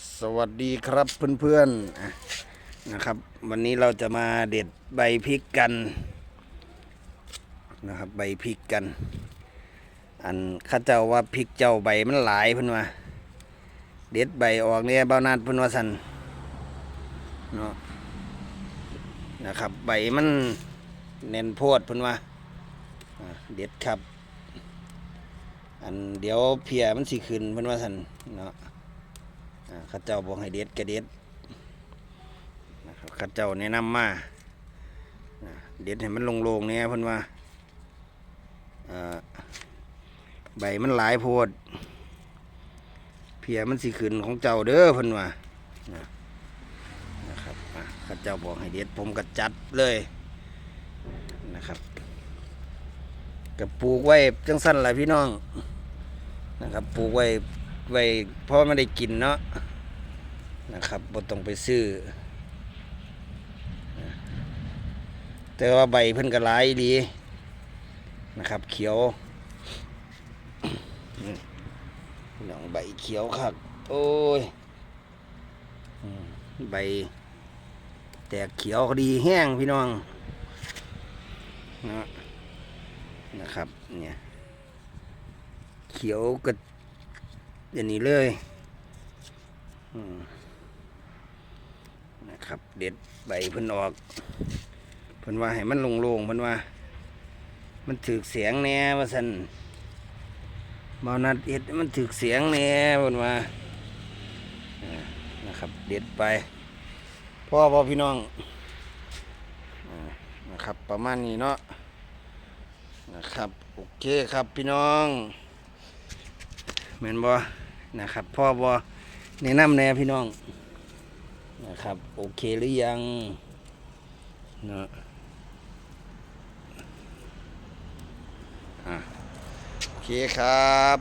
สวัสดีครับเพื่อนๆนะครับ วันนี้เราจะมาเด็ดใบพริกกันนะครับ ใบพริกกัน อันข้าเจ้าว่าพริกเจ้าใบมันหลายเพิ่นว่าเด็ดใบออกเนี่ยเบานาดเพิ่นว่าสันเนาะนะครับ ใบมันเน้นโพดเพิ่นว่าเด็ดครับ อันเดี๋ยวเพียมันสิขึ้นเพิ่นว่าสันเนาะ ข้าเจ้าบอกให้เด็ดกระเด็ดนะครับข้าเจ้าแนะนำมาอ่าเด็ดให้มันโลงๆเนี่ยเพิ่นว่าใบมันหลายโพด เพียมันสิขึ้นของเจ้าเด้อเพิ่นว่านะนะครับข้าเจ้าบอกให้เด็ดผมก็จัดเลยนะครับกับปลูกไว้จังสั้นแหละพี่น้องนะครับปลูกไว้ ไว้เพราะไม่ได้กินเนาะนะครับบ่ต้องไปซื้อ แต่ว่าใบเพิ่นก็หลายดีนะครับ เขียวนี่พี่น้องใบเขียวครับโอ้ยใบ แตกเขียวก็ดีแห้งพี่น้องนะนะครับ เนี่ย เขียวก็ อย่างนี้เลยนะครับ เด็ดใบเพิ่นออกเพิ่นว่าให้มันโล่งๆเพิ่นว่า มันถือเสียงแน่ว่าสันบานัดเอ็ดมันถือเสียงแน่เพิ่นว่านะครับ เด็ดไปพ่อพ่อพี่น้องนะครับประมาณนี้เนาะนะครับ โอเคครับพี่น้องแม่นบ่ นะครับพ่อบอแนะนำแน่พี่น้องนะครับ โอเคหรือยังเนาะอะโอเคครับ